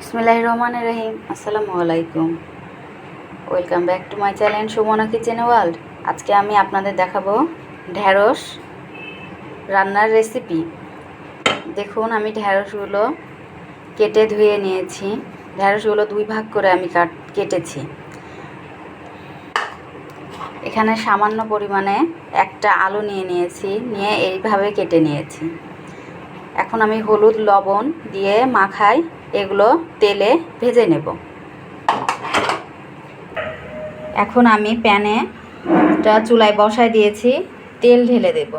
বিসমিল্লাহ রহমান রহিম। আসসালামু আলাইকুম welcome back to my channel Sumana kitchen world. আজকে আমি আপনাদের দেখাবো ঢ্যাঁড়স রান্নার রেসিপি। দেখুন, আমি ঢ্যাঁড়সগুলো কেটে ধুয়ে নিয়েছি। ঢ্যাঁড়সগুলো দুই ভাগ করে আমি কাট, কেটেছি। এখানে সামান্য পরিমাণে একটা আলু নিয়ে নিয়েছি, নিয়ে এইভাবে কেটে নিয়েছি। এখন আমি হলুদ লবণ দিয়ে মাখাই এগুলো তেলে ভেজে নেব। এখন আমি প্যানে চুলায় বসায় দিয়েছি, তেল ঢেলে দেব।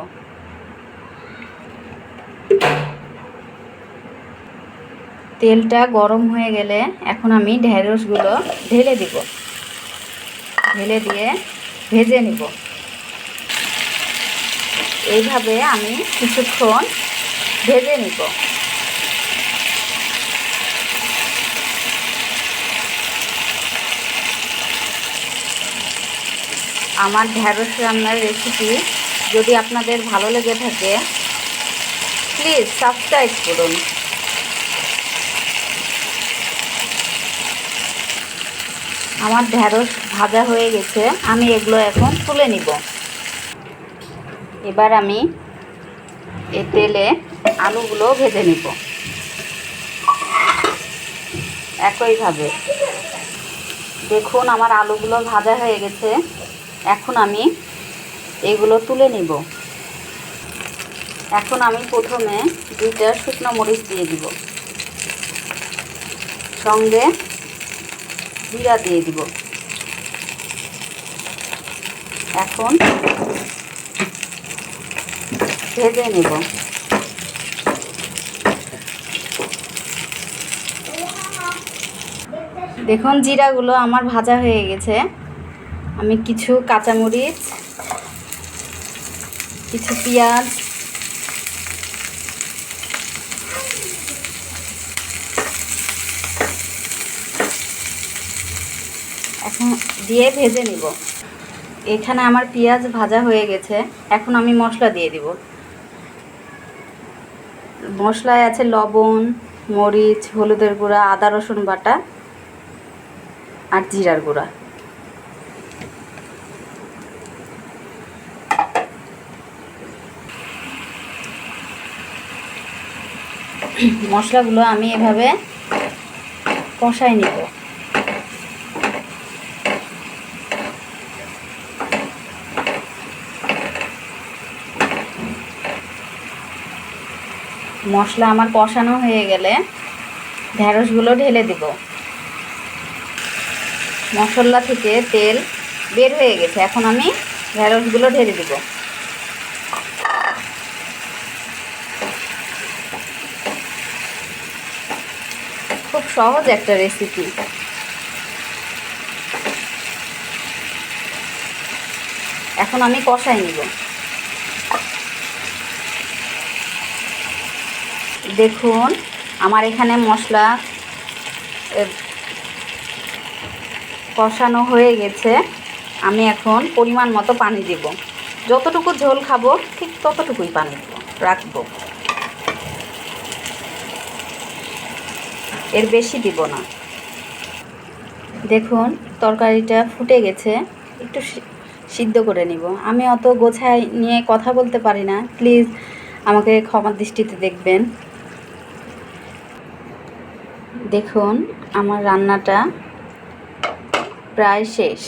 তেলটা গরম হয়ে গেলে এখন আমি ঢেঁড়সগুলো ঢেলে দিব। ঢেলে দিয়ে ভেজে নিব। এইভাবে আমি কিছুক্ষণ ভেজে নিব। আমার ঢ্যাঁড়স রান্নার রেসিপি যদি আপনাদের ভালো লেগে থাকে প্লিজ সাবস্ক্রাইব করুন। আমার ঢ্যাঁড়স ভাজা হয়ে গেছে, আমি এগুলো এখন তুলে নিব। এবার আমি এ তেলে আলুগুলো ভেজে নিব। একইভাবে। দেখুন, আমার আলুগুলো ভাজা হয়ে গেছে। এখন আমি এগুলো তুলে নিব। এখন আমি প্রথমে দুইটা শুকনো মরিচ দিয়ে দিব। সঙ্গে জিরা দিয়ে দিব। এখন ভেজে নেব। দেখুন জিরাগুলো আমার ভাজা হয়ে গেছে। আমি কিছু কাঁচামরিচ, কিছু পেঁয়াজ, এখন দিয়ে ভেজে নিব। এখানে আমার পেঁয়াজ ভাজা হয়ে গেছে। এখন আমি মশলা দিয়ে দিব। মশলায় আছে লবণ, মরিচ, হলুদের গুঁড়া, আদা, রসুন বাটা আর জিরার গুঁড়া। মশলাগুলো আমি এভাবে কষাই নিব। মশলা আমার কষানো হয়ে গেলে ঢ্যাঁড়সগুলো ঢেলে দিব। মশলা থেকে তেল বের হয়ে গেছে, এখন আমি ঢ্যাঁড়সগুলো ঢেলে দিব। খুব সহজ একটা রেসিপি এখন আমি কষাই নিব। দেখুন, আমার এখানে মশলা কষানো হয়ে গেছে। আমি এখন পরিমাণ মতো পানি দেব। যতটুকু ঝোল খাব, ঠিক ততটুকুই পানি দেবো রাখব। এর বেশি দিব না। দেখুন, তরকারিটা ফুটে গেছে, একটু সিদ্ধ করে নিব। আমি অত গোছায় নিয়ে কথা বলতে পারি না। প্লিজ, আমাকে ক্ষমার দৃষ্টিতে দেখবেন। দেখুন, আমার রান্নাটা প্রায় শেষ।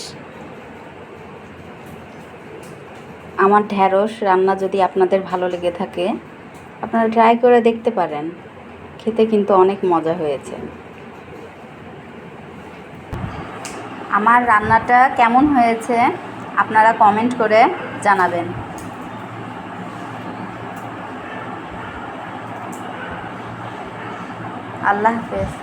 আমার ঢ্যাঁড়স রান্না যদি আপনাদের ভালো লেগে থাকে, আপনারা ট্রাই করে দেখতে পারেন। খেতে কিন্তু অনেক মজা হয়েছে। আমার রান্নাটা কেমন হয়েছে আপনারা কমেন্ট করে জানাবেন। আল্লাহ হাফেজ।